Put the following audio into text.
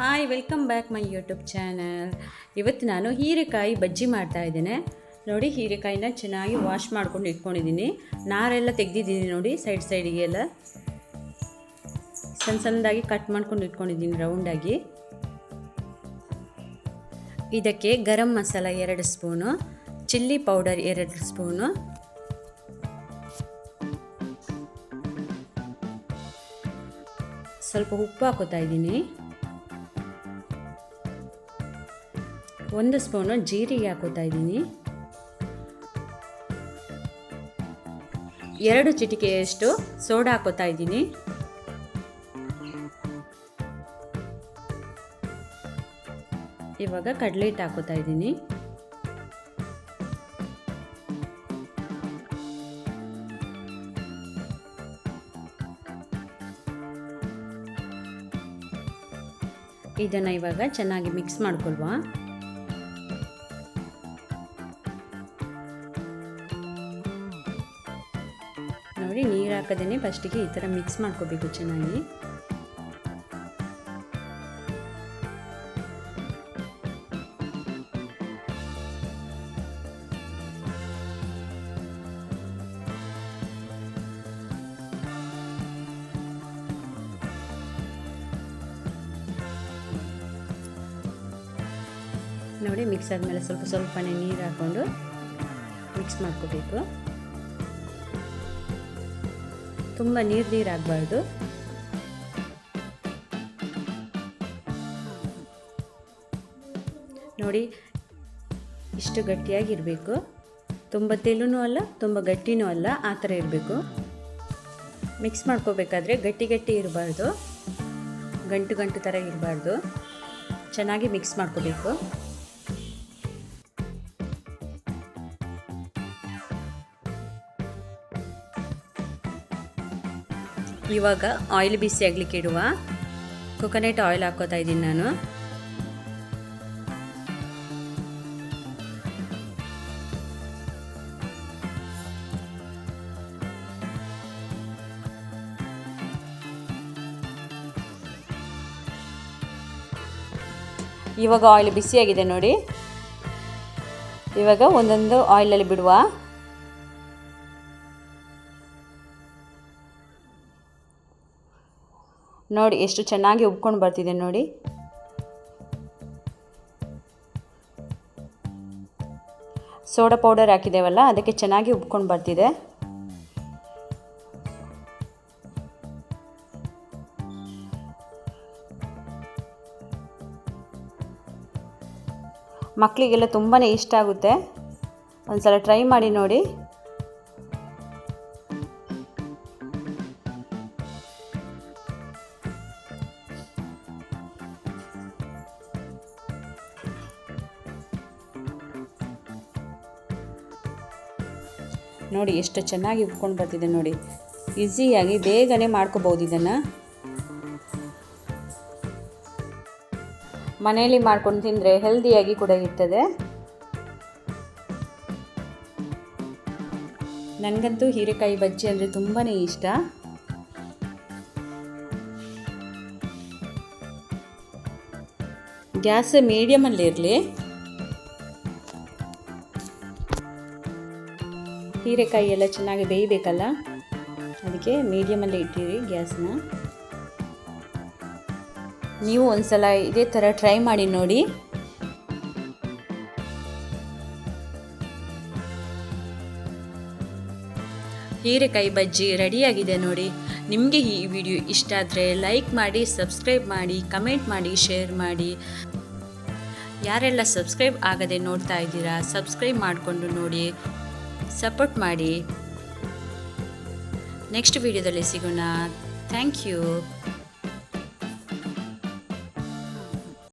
Hi welcome back my YouTube channel ಇವತ್ತು ನಾನು ಹೀರೆಕಾಯಿ ಬಜ್ಜಿ ಮಾಡ್ತಾ ಇದ್ದೇನೆ. ನೋಡಿ, ಹೀರೆಕಾಯಿನ ಚೆನ್ನಾಗಿ ವಾಶ್ ಮಾಡ್ಕೊಂಡು ಇಟ್ಕೊಂಡಿದ್ದೀನಿ. ನಾರೆಲ್ಲ ತೆಗೆದಿದ್ದೀನಿ ನೋಡಿ ಸೈಡ್ ಸೈಡಿಗೆ ಎಲ್ಲ. ಸಣ್ಣ ಸಣ್ಣದಾಗಿ ಕಟ್ ಮಾಡ್ಕೊಂಡು ಇಟ್ಕೊಂಡಿದ್ದೀನಿ ರೌಂಡಾಗಿ ಇದಕ್ಕೆ ಗರಂ ಮಸಾಲ ಎರಡು ಸ್ಪೂನು, ಚಿಲ್ಲಿ ಪೌಡರ್ ಎರಡು ಸ್ಪೂನು. ಸ್ವಲ್ಪ ಉಪ್ಪು ಹಾಕೋತಾ ಇದ್ದೀನಿ. ಒಂದು ಸ್ಪೂನು ಜೀರಿಗೆ ಹಾಕೋತಾ ಇದ್ದೀನಿ. ಎರಡು ಚಿಟಿಕೆಯಷ್ಟು ಸೋಡಾ ಹಾಕೋತಾ ಇದ್ದೀನಿ. ಇವಾಗ ಕಡಲೆ ಹಿಟ್ಟು ಹಾಕೋತಾ ಇದ್ದೀನಿ. ಇದನ್ನು ಇವಾಗ ಚೆನ್ನಾಗಿ ಮಿಕ್ಸ್ ಮಾಡ್ಕೊಳ್ವಾ. ನೋಡಿ ನೀರು ಹಾಕದೇನೆ ಫಸ್ಟಿಗೆ ಈ ಥರ ಮಿಕ್ಸ್ ಮಾಡ್ಕೋಬೇಕು ಚೆನ್ನಾಗಿ. ನೋಡಿ ಮಿಕ್ಸ್ ಆದಮೇಲೆ ಸ್ವಲ್ಪ ಸ್ವಲ್ಪನೇ ನೀರು ಹಾಕ್ಕೊಂಡು ಮಿಕ್ಸ್ ಮಾಡ್ಕೋಬೇಕು. ತುಂಬ ನೀರು ನೀರಾಗಬಾರ್ದು. ನೋಡಿ, ಇಷ್ಟು ಗಟ್ಟಿಯಾಗಿರಬೇಕು. ತುಂಬ ತೆಲುನೂ ಅಲ್ಲ, ತುಂಬ ಗಟ್ಟಿನೂ ಅಲ್ಲ, ಆ ಥರ ಇರಬೇಕು. ಮಿಕ್ಸ್ ಮಾಡ್ಕೋಬೇಕಾದ್ರೆ ಗಟ್ಟಿ ಗಟ್ಟಿ ಇರಬಾರ್ದು. ಗಂಟು ಗಂಟು ಥರ ಇರಬಾರ್ದು. ಚೆನ್ನಾಗಿ ಮಿಕ್ಸ್ ಮಾಡ್ಕೋಬೇಕು. ಇವಾಗ ಆಯಿಲ್ ಬಿಸಿ ಆಗಲಿಕ್ಕೆ ಇಡುವ. ಕೊಕೊನೆಟ್ ಆಯಿಲ್ ಹಾಕೋತಾ ಇದ್ದೀನಿ ನಾನು. ಇವಾಗ ಆಯಿಲ್ ಬಿಸಿಯಾಗಿದೆ ನೋಡಿ. ಇವಾಗ ಒಂದೊಂದು ಆಯಿಲಲ್ಲಿ ಬಿಡುವ. ನೋಡಿ ಎಷ್ಟು ಚೆನ್ನಾಗಿ ಉಬ್ಕೊಂಡು ಬರ್ತಿದೆ ನೋಡಿ. ಸೋಡಾ ಪೌಡರ್ ಹಾಕಿದ್ದೇವಲ್ಲ, ಅದಕ್ಕೆ ಚೆನ್ನಾಗಿ ಉಬ್ಕೊಂಡು ಬರ್ತಿದೆ. ಮಕ್ಕಳಿಗೆಲ್ಲ ತುಂಬಾ ಇಷ್ಟ ಆಗುತ್ತೆ. ಒಂದ್ಸಲ ಟ್ರೈ ಮಾಡಿ ನೋಡಿ. ನೋಡಿ ಎಷ್ಟು ಚೆನ್ನಾಗಿ ಉಬ್ಕೊಂಡು ಬರ್ತಿದೆ ನೋಡಿ. ಈಸಿಯಾಗಿ ಬೇಗನೆ ಮಾಡ್ಕೋಬೋದು ಇದನ್ನು. ಮನೆಯಲ್ಲಿ ಮಾಡ್ಕೊಂಡು ತಿಂದರೆ ಹೆಲ್ದಿಯಾಗಿ ಕೂಡ ಇರ್ತದೆ. ನನಗಂತೂ ಹೀರೆಕಾಯಿ ಬಜ್ಜಿ ಅಂದರೆ ತುಂಬಾ ಇಷ್ಟ. ಗ್ಯಾಸ್ ಮೀಡಿಯಮಲ್ಲಿ ಹೀರೆಕಾಯಿ ಎಲ್ಲ ಚೆನ್ನಾಗಿ ಬೇಯಬೇಕಲ್ಲ? ಅದಕ್ಕೆ ಮೀಡಿಯಮಲ್ಲಿ ಇಟ್ಟಿರಿ ಗ್ಯಾಸ್ನ. ನೀವು ಒಂದ್ಸಲ ಇದೇ ಥರ ಟ್ರೈ ಮಾಡಿ ನೋಡಿ. ಹೀರೆಕಾಯಿ ಬಜ್ಜಿ ರೆಡಿಯಾಗಿದೆ ನೋಡಿ. ನಿಮಗೆ ಈ ವಿಡಿಯೋ ಇಷ್ಟ ಆದರೆ ಲೈಕ್ ಮಾಡಿ, ಸಬ್ಸ್ಕ್ರೈಬ್ ಮಾಡಿ, ಕಮೆಂಟ್ ಮಾಡಿ, ಶೇರ್ ಮಾಡಿ. ಯಾರೆಲ್ಲ ಸಬ್ಸ್ಕ್ರೈಬ್ ಆಗದೆ ನೋಡ್ತಾ ಇದ್ದೀರಾ, ಸಬ್ಸ್ಕ್ರೈಬ್ ಮಾಡಿಕೊಂಡು ನೋಡಿ. ಸಪೋರ್ಟ್ ಮಾಡಿ. ನೆಕ್ಸ್ಟ್ ವಿಡಿಯೋದಲ್ಲಿ ಸಿಗೋಣ. Thank you.